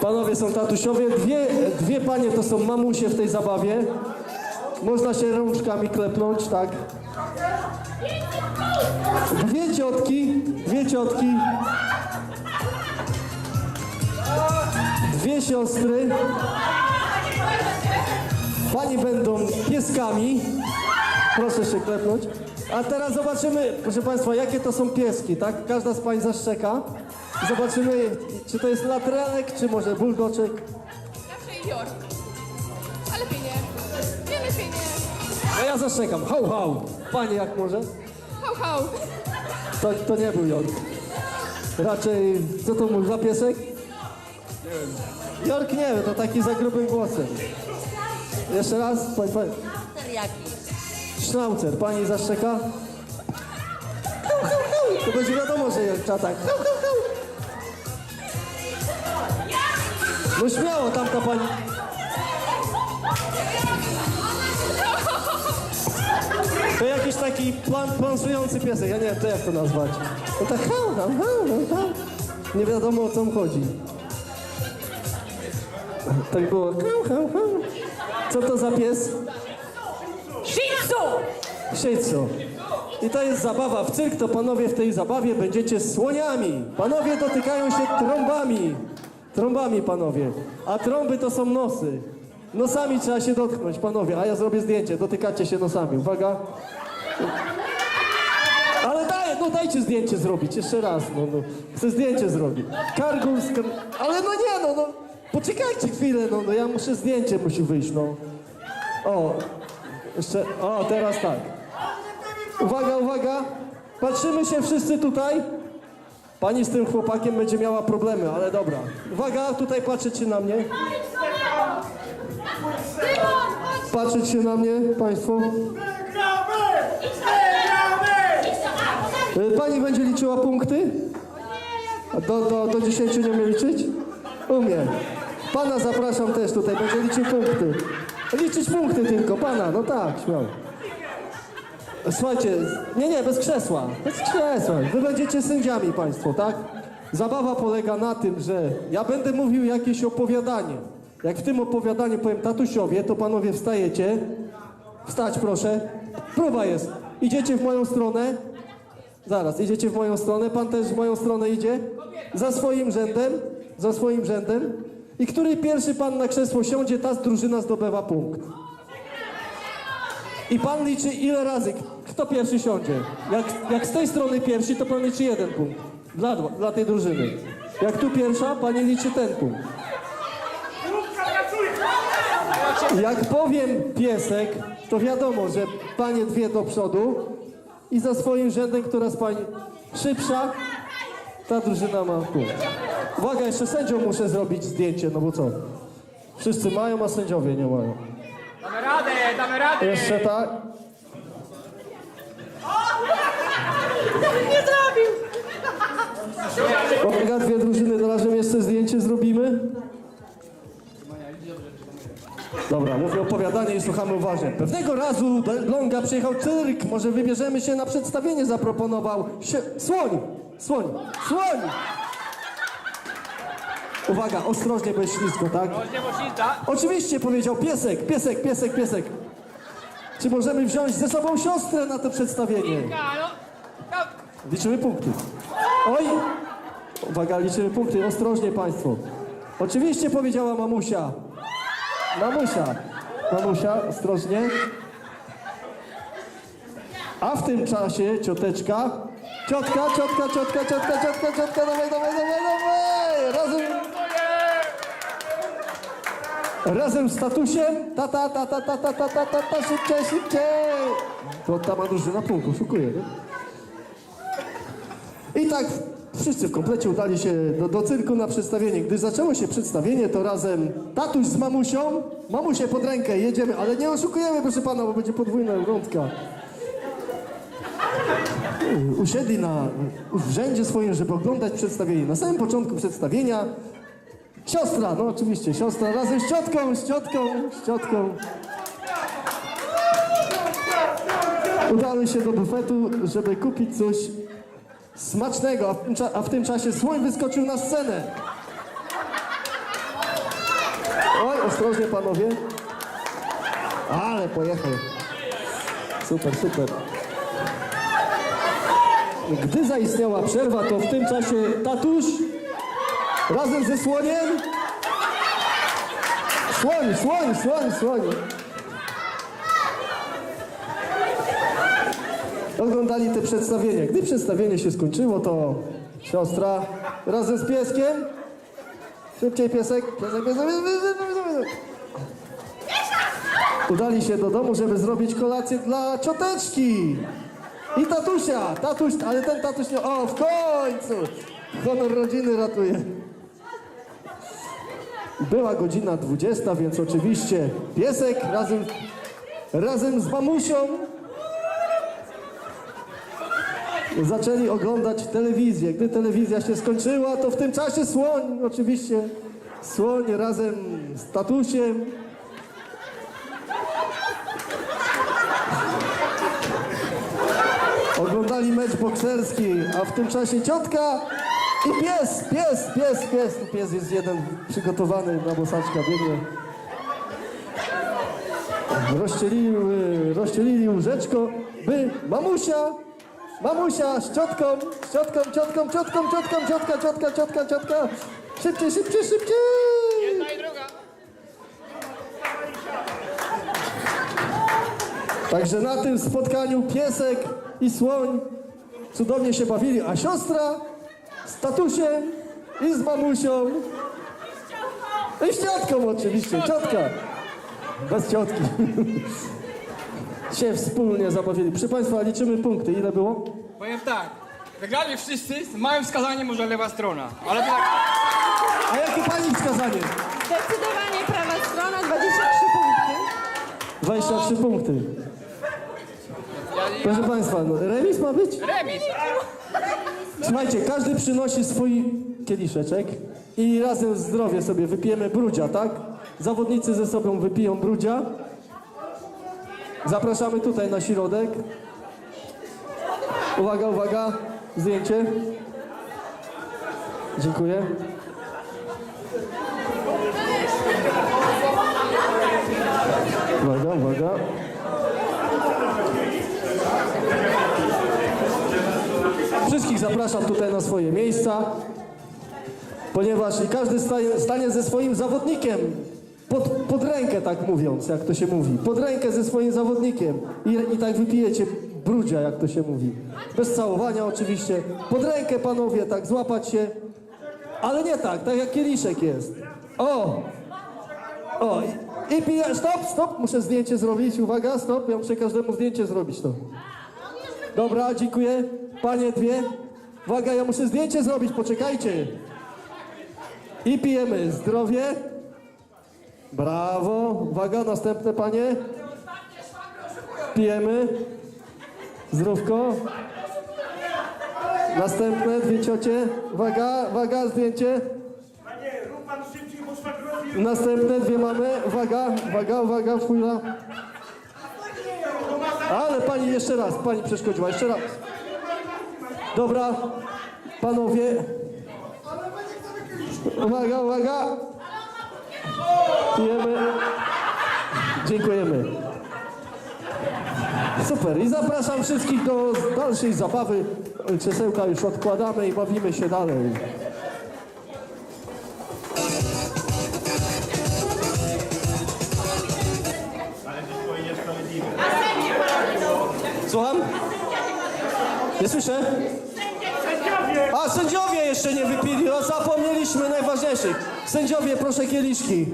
Panowie są tatusiowie, dwie, dwie panie to są mamusie w tej zabawie. Można się rączkami klepnąć, tak. Dwie ciotki, dwie ciotki. Dwie siostry. Pani będą pieskami. Proszę się klepnąć. A teraz zobaczymy, proszę Państwa, jakie to są pieski, tak? Każda z Pań zaszczeka. Zobaczymy, czy to jest latrenek, czy może buldoczek. Zawsze i Jork. Ale lepiej nie. Nie, lepiej nie. A ja zaszczekam. Hał, hał. Panie, jak może? Hał, hał. To, to nie był Jork. Raczej, co to mówi, za piesek? Nie wiem. Jork nie wiem, to taki za grubym głosem. Jeszcze raz, pani, pani. Charakter jaki? Schnauzer, pani zaszczeka? Hał, hał, hał. To będzie wiadomo, że Jorkcza tak. Hał, hał, hał. No śmiało, tamta pani. To jakiś taki plan, plansujący piesek, ja nie wiem, to jak to nazwać. No tak hał, hał, hał, hał. Nie wiadomo o co mu chodzi. Tak było hał, hał, hał. Co to za pies? Shih Tzu. I to jest zabawa. W cyrk to panowie w tej zabawie będziecie słoniami. Panowie dotykają się trąbami. Trąbami, panowie. A trąby to są nosy. Nosami trzeba się dotknąć, panowie. A ja zrobię zdjęcie. Dotykacie się nosami. Uwaga. Ale daj, no dajcie zdjęcie zrobić. Jeszcze raz. No, no. Chcę zdjęcie zrobić. Kargul. Ale no nie, no, no. Poczekajcie chwilę, no, no. Ja muszę zdjęcie, musi wyjść, no. O, jeszcze, o, teraz tak. Uwaga, uwaga. Patrzymy się wszyscy tutaj. Pani z tym chłopakiem będzie miała problemy, ale dobra. Uwaga, tutaj patrzeć się na mnie. Patrzeć się na mnie, państwo. Y, Pani będzie liczyła punkty? Do, do, do 10 nie umie liczyć? Umie. Pana zapraszam też tutaj, będzie liczył punkty. Liczyć punkty tylko, pana, no tak, śmiało. Słuchajcie, nie, nie, bez krzesła. Bez krzesła. Wy będziecie sędziami państwo, tak? Zabawa polega na tym, że ja będę mówił jakieś opowiadanie. Jak w tym opowiadaniu powiem tatusiowie, to panowie wstajecie. Wstać proszę. Próba jest. Idziecie w moją stronę. Zaraz, idziecie w moją stronę. Pan też w moją stronę idzie. Za swoim rzędem. Za swoim rzędem. I który pierwszy pan na krzesło siądzie, ta drużyna zdobywa punkt. I pan liczy ile razy, kto pierwszy siądzie. Jak, jak z tej strony pierwszy, to pan liczy jeden punkt. Dla, dla tej drużyny. Jak tu pierwsza, pani liczy ten punkt. Jak powiem piesek, to wiadomo, że panie dwie do przodu i za swoim rzędem, która z pań szybsza, ta drużyna ma punkt. Uwaga, jeszcze sędzią muszę zrobić zdjęcie, no bo co? Wszyscy mają, a sędziowie nie mają. Damy radę, damy radę! Jeszcze tak. Nie zrobił! Uwaga, dwie drużyny, razem jeszcze zdjęcie zrobimy. Dobra, mówię opowiadanie i słuchamy uważnie. Pewnego razu do Longa przyjechał cyrk, może wybierzemy się na przedstawienie, zaproponował się... Słoń! Słoń! Słoń! Uwaga, ostrożnie, bo jest ślisko, tak? Oczywiście powiedział piesek, piesek, piesek, piesek. Czy możemy wziąć ze sobą siostrę na to przedstawienie? No, no. Liczymy punkty. Oj! Uwaga, liczymy punkty. Ostrożnie państwo. Oczywiście powiedziała mamusia. Mamusia. Mamusia, ostrożnie. A w tym czasie cioteczka. Ciotka, ciotka, ciotka, ciotka, ciotka, ciotka, dawaj, dawaj, dawaj, dawaj! Razem, razem z tatusiem. Tata, tata, tata, tata, tata, szybciej, szybciej! To ta ma drużyna punktów, szukuje, nie? I tak wszyscy w komplecie udali się do, do cyrku na przedstawienie. Gdy zaczęło się przedstawienie, to razem tatuś z mamusią, mamusię pod rękę, jedziemy, ale nie oszukujemy, proszę pana, bo będzie podwójna rądka. Usiedli na, w rzędzie swoim, żeby oglądać przedstawienie. Na samym początku przedstawienia siostra, no oczywiście, siostra razem z ciotką, z ciotką, z ciotką. Udały się do bufetu, żeby kupić coś smacznego, a w tym, a w tym czasie słoń wyskoczył na scenę. Oj, ostrożnie panowie. Ale pojechał. Super, super. Gdy zaistniała przerwa, to w tym czasie tatuś razem ze słoniem. Słoń, słoń, słoń, słoń. Oglądali te przedstawienie. Gdy przedstawienie się skończyło, to siostra razem z pieskiem. Szybciej piesek, piesek, piesek, piesek. Udali się do domu, żeby zrobić kolację dla cioteczki. I tatusia, tatuś, ale ten tatuś nie... O, w końcu! Honor rodziny ratuje. Była godzina 20, więc oczywiście piesek razem, razem z mamusią zaczęli oglądać telewizję. Gdy telewizja się skończyła, to w tym czasie słoń, oczywiście, słoń razem z tatusiem oglądali mecz bokserski, a w tym czasie ciotka i pies, pies, pies, pies. Pies jest jeden przygotowany na bosaczka, biegnie. Rozścielili, rozścielili łóżeczko, by mamusia, mamusia z ciotką, z ciotką, ciotką, ciotką, ciotką, ciotka, ciotka, ciotka, ciotka. Szybciej, szybciej, szybciej! Jedna i druga. Także na tym spotkaniu piesek i słoń cudownie się bawili, a siostra z tatusiem i z mamusią i z ciotką oczywiście, ciotka. Bez ciotki. Się wspólnie zabawili. Proszę Państwa, liczymy punkty. Ile było? Powiem tak. Wygrali wszyscy z małym wskazaniem może lewa strona. Ale to tak... A jakie Pani wskazanie? Zdecydowanie prawa strona, 23 punkty. 23 punkty. Proszę Państwa, no, remis ma być? remis. Słuchajcie, każdy przynosi swój kieliszeczek i razem zdrowie sobie wypijemy brudzia, tak? Zawodnicy ze sobą wypiją brudzia. Zapraszamy tutaj na środek. Uwaga, uwaga, zdjęcie. Dziękuję. Uwaga, uwaga. Wszystkich zapraszam tutaj na swoje miejsca, ponieważ i każdy stanie ze swoim zawodnikiem pod, rękę, tak mówiąc, jak to się mówi. Pod rękę ze swoim zawodnikiem i, i tak wypijecie brudzia, jak to się mówi. Bez całowania oczywiście. Pod rękę, panowie, tak złapać się. Ale nie tak, tak jak kieliszek jest. O! O! I, i. Stop, stop! Muszę zdjęcie zrobić. Uwaga, stop. Ja muszę każdemu zdjęcie zrobić to. Dobra, dziękuję. Panie dwie. Uwaga, ja muszę zdjęcie zrobić, poczekajcie. I pijemy zdrowie. Brawo. Uwaga, następne panie. Pijemy. Zdrówko. Następne, dwie ciocie. Uwaga, uwaga, zdjęcie. Następne, dwie mamy. Uwaga, uwaga, uwaga, chwila. Ale pani jeszcze raz, pani przeszkodziła, jeszcze raz. Dobra, panowie. Uwaga, uwaga. Dziękujemy. Super. I zapraszam wszystkich do dalszej zabawy. Krzesełka już odkładamy i bawimy się dalej. Słucham? Nie słyszę? A, sędziowie jeszcze nie wypili, no zapomnieliśmy najważniejszych. Sędziowie, proszę kieliszki.